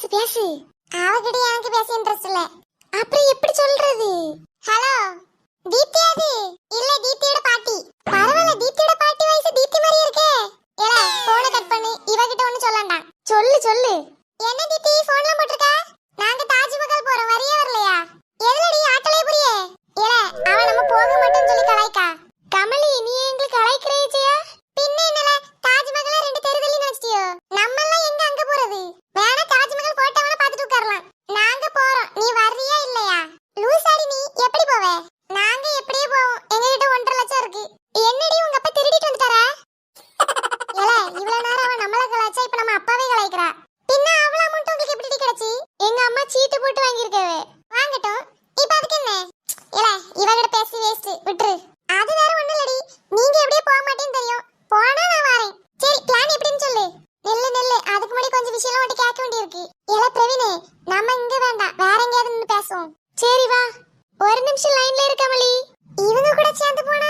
பேசு பேசு. அவகிட்ட எனக்கு பேச இன்ட்ரெஸ்ட் இல்ல. அப்புறம் எப்படி சொல்றது? ஹலோ தீப்தி அது? இல்ல தீப்தியோட பாட்டி. பரவாயில்ல தீப்தியோட பாட்டி வயசு தீப்தி மாதிரி இருக்கே. ஏல போன கட் பண்ணு. இவகிட்ட ஒண்ணு சொல்லண்டாம். சொல்லு சொல்லு. என்ன தீப்தி போன்ல போட்டிருக்கா? நாங்க தாஜ் எங்க அம்மா சீட்டு போட்டு வாங்கியிருக்கவே. வாங்கட்டும். இப்போ அதுக்கு என்ன? இல்ல இவகிட்ட பேசி வேஸ்ட் விட்டுரு. அது வேற ஒண்ணு இல்லடி. நீங்க எப்படியே போக மாட்டேன்னு தெரியும். போனா நான் வரேன். சரி பிளான் எப்படின்னு சொல்லு. நெல்லு நெல்லு. அதுக்கு முன்னாடி கொஞ்சம் விஷயம் மட்டும் கேட்க வேண்டியிருக்கு. இல்ல பிரவீனே நம்ம இங்க வேண்டாம். வேற எங்கேயாவது நின்று பேசுவோம். சரி வா. ஒரு நிமிஷம் லைன்ல இருக்காமலி இவங்க கூட சேர்ந்து போனா